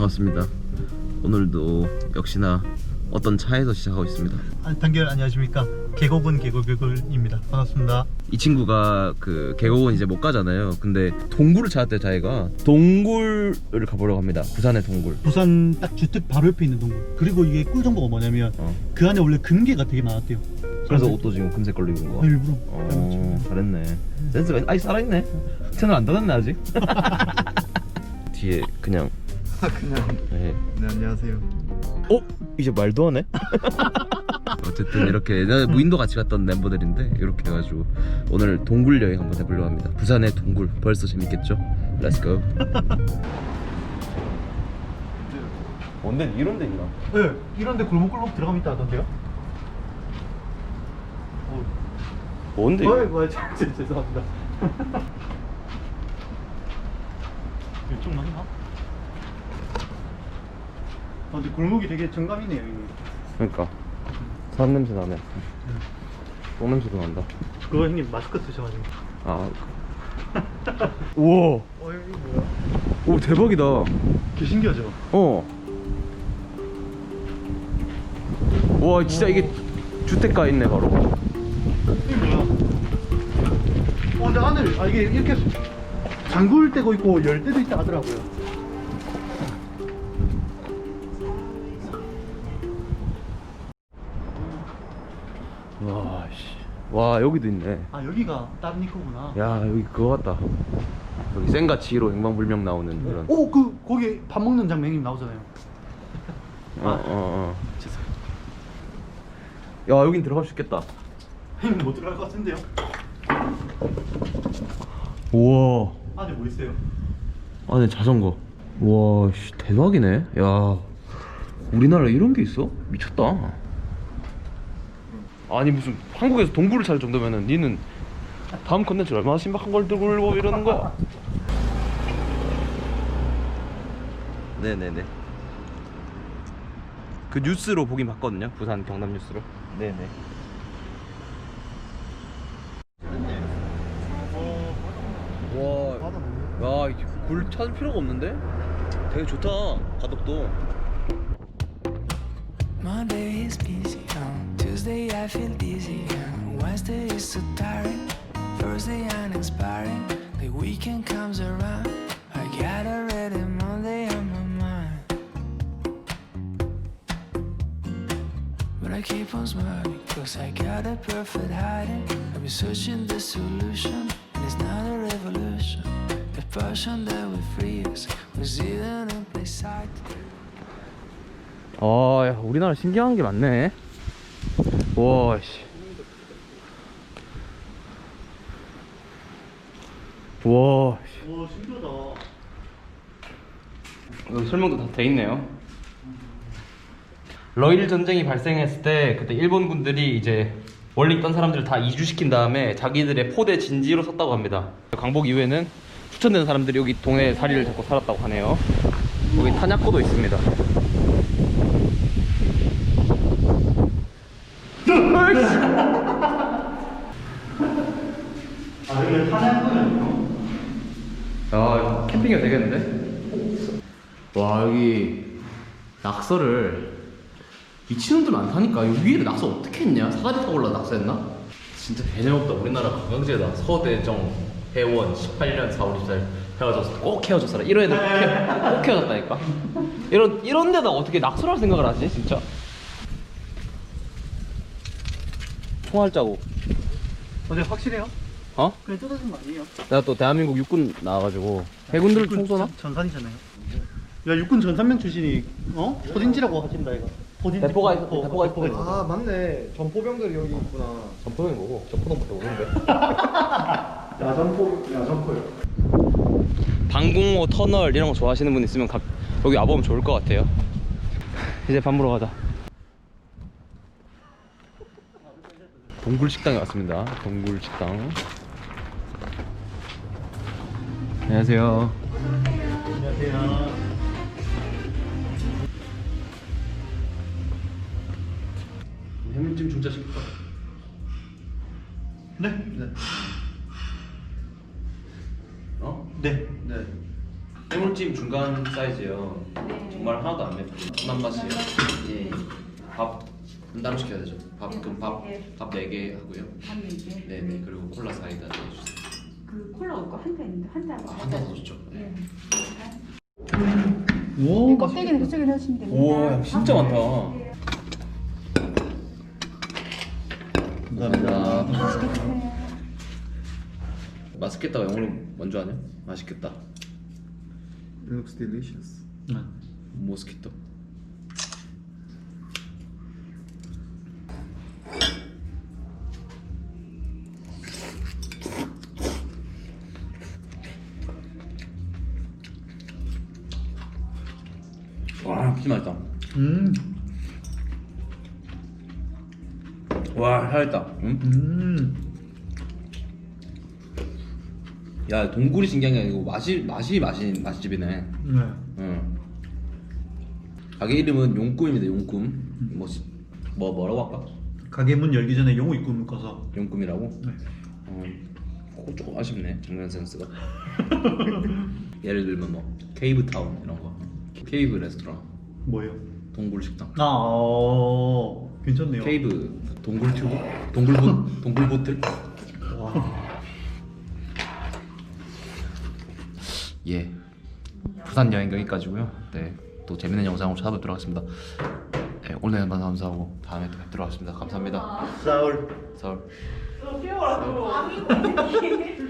반갑습니다. 오늘도 역시나 어떤 차에서 시작하고 있습니다. 아, 단결 안녕하십니까 계곡은 계곡계곡입니다 반갑습니다 이 친구가 그 계곡은 이제 못 가잖아요. 근데 동굴을 찾았대요, 자기가. 동굴을 가보려고 합니다. 부산의 동굴. 부산 딱 주택 바로 옆에 있는 동굴 그리고 이게 꿀 정보가 뭐냐면 어. 그 안에 원래 금괴가 되게 많았대요 그래서 옷도 지금 금색 걸로 입은 거. 아, 일부러 어, 잘했네. 센스가 아이 살아있네. 채널 안 닫았네 아직. 뒤에 그냥. 그냥 네. 네 안녕하세요. 어? 이제 말도 하네? 어쨌든 이렇게 무인도 같이 갔던 멤버들인데 이렇게 해가지고 오늘 동굴 여행 한번 해보려고 합니다 부산의 동굴 벌써 재밌겠죠? 렛츠고 뭔데 이런 데 있나? 네 이런데 골목골목 들어가면 있다 하던데요 어, 뭔데 어이 이거? 뭐야 죄송합니다 이쪽 맞나? 아 근데 골목이 되게 정감이네요 이게 그러니까 사람 냄새 나네 똥 냄새도 난다 그거 형님 마스크 쓰셔가지고 아 우와 어 이거 뭐야? 오 대박이다 개 신기하죠? 어. 와 진짜 이게 주택가 있네 바로. 이게 뭐야? 어 근데 하늘 아 이게 이렇게 잠글 때도 있고 열 때도 있다 하더라고요 와 씨. 와 여기도 있네. 아 여기가 다른 니코구나 야 여기 그거 같다. 여기 센가치로 행방불명 나오는 그런. 오그 거기 밥 먹는 장면 형님 나오잖아요 어어 어. 죄송. 야 여긴 들어갈 수 있겠다. 형님 못 들어갈 것 같은데요? 우와. 안에 뭐 있어요? 안에 자전거. 와 씨, 대박이네. 야 우리나라에 이런 게 있어? 미쳤다. 아니 무슨 한국에서 동굴을 찾을 정도면은 니는 다음 컨텐츠 얼마나 신박한 걸 들고 뭐 이러는 거야? 네네네. 그 뉴스로 보긴 봤거든요. 부산 경남 뉴스로. 네네. 와, 야, 굴 찾을 필요가 없는데? 되게 좋다. 가덕도. Monday is busy, on Tuesday I feel dizzy, and Wednesday is so tiring, Thursday uninspiring, the weekend comes around, I got already Monday on my mind. But I keep on smiling, cause I got a perfect hiding, I've been searching the solution, and it's not a revolution, the passion that will free us, was hidden in plain sight. 아, 야, 우리나라 신기한 게 많네. 와, 씨. 와, 씨. 와 신기하다 여기 설명도 다 돼 있네요. 러일 전쟁이 발생했을 때 그때 일본 군들이 이제 원래 있던 사람들을 다 이주시킨 다음에 자기들의 포대 진지로 썼다고 합니다. 광복 이후에는 추천되는 사람들이 여기 동네 자리를 잡고 살았다고 하네요. 여기 탄약고도 있습니다. 아 여기 탄양군이요? 야 캠핑이 되겠는데? 와 여기 낙서를 미친놈들 많다니까 여기 위에 낙서 어떻게 했냐? 사다리 타고 올라 낙서했나? 진짜 개념 없다 우리나라 관광지에다 서대정 해원 18년 4월 24일 헤어졌어 꼭 헤어졌어라 이런 애들 꼭, 헤어, 꼭 헤어졌다니까 이런 이런 데다 어떻게 낙서를 할 생각을 하지 진짜 총알 자국 어제 확실해요? 어? 그냥 뜯어진 거 아니에요? 내가 또 대한민국 육군 나와가지고 해군들 총 쏘나? 전- 전산이잖아요 야 육군 전산명 출신이 어? 포딘지라고 하신다 이거 포딘지 대포가 있- 어, 대포가 대포가 있어. 있어 아 맞네. 전포병들이 여기 있구나. 전포는 뭐고? 전포동밖에 모르는데 야전포 야전포요. 방공호 터널 이런 거 좋아하시는 분 있으면 가, 여기 와보면 좋을 것 같아요 이제 밥 먹으러 가자 동굴 식당에 왔습니다 동굴 식당 안녕하세요 안녕하세요 해물찜 진짜 시켰다 네? 네 어? 네. 네. 해물찜 찜 중간 사이즈요. 네. 정말 하나도 안 맵고 순한 맛이에요. 예. 밥 분담 시켜야 되죠. 밥 그럼 밥밥 4개 하고요. 한 개. 네네 그리고 콜라 사이다 넣어주세요. 그 콜라 없고 한잔 있는데 한잔 아, 한잔 더 주죠. 네. 오 껍데기는 그쪽에 넣으시면 됩니다. 우와 진짜 많다. 감사합니다 맛있겠다가 영어로 먼저 하냐? 맛있겠다. It looks delicious. 모스키토. 와 진짜 맛있다. 음, 와 살았다. 응? 음. 야 동굴이 신기한 게 아니고 맛이 맛이 맛이 맛집이네. 네. 응. 가게 이름은 용꿈입니다. 용꿈. 뭐, 시- 뭐 뭐라고 할까? 가게 문 열기 전에 영어 입고 묶어서 용꿈이라고? 네. 어, 그거 조금 아쉽네. 장면 센스가. 예를 들면 뭐 케이브 타운 이런 거. 케이브 레스토랑, 뭐예요? 동굴 식당. 아 어, 괜찮네요 케이브 동굴 튜브, 동굴 보 동굴 보틀. 와. 예. 부산 여행 여기까지고요. 네. 또 재밌는 영상으로 찾아뵙도록 하겠습니다. 네, 오늘 만나 감사하고 다음에 또 뵙도록 하겠습니다. 감사합니다. 서울 서울. 너 깨워라, 너.